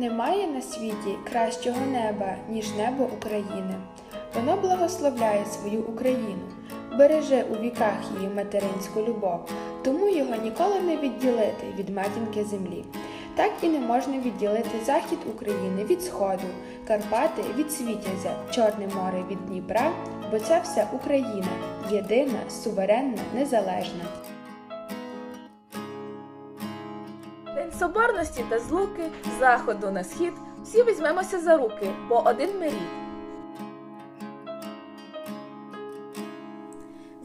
Немає на світі кращого неба, ніж небо України. Воно благословляє свою Україну, береже у віках її материнську любов, тому його ніколи не відділити від матінки землі. Так і не можна відділити захід України від Сходу, Карпати від Світязя, Чорне море від Дніпра, бо це все Україна, єдина, суверенна, незалежна. Соборності та злуки, заходу на схід, всі візьмемося за руки, бо один ми рід.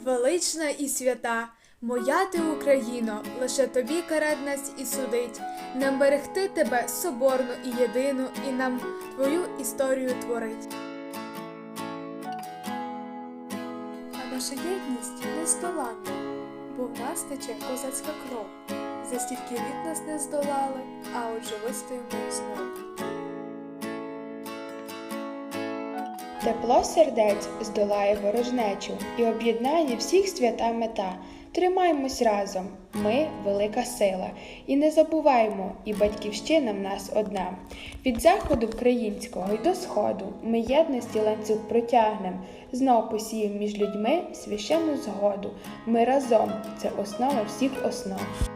Велична і свята, моя ти Україно, лише тобі нас і судить, нам берегти тебе соборну і єдину, і нам твою історію творить. А наша єдність не здолана, бо в нас тече козацька кров. За стільки літ нас не здолали, а отже вистоїмо знову. Тепло сердець здолає ворожнечу і об'єднає всіх свята мета. Тримаймось разом, ми велика сила, і не забуваймо, і батьківщина в нас одна. Від заходу українського й до сходу ми єдності ланцюг протягнем, знов посіємо між людьми священну згоду. Ми разом це основа всіх основ.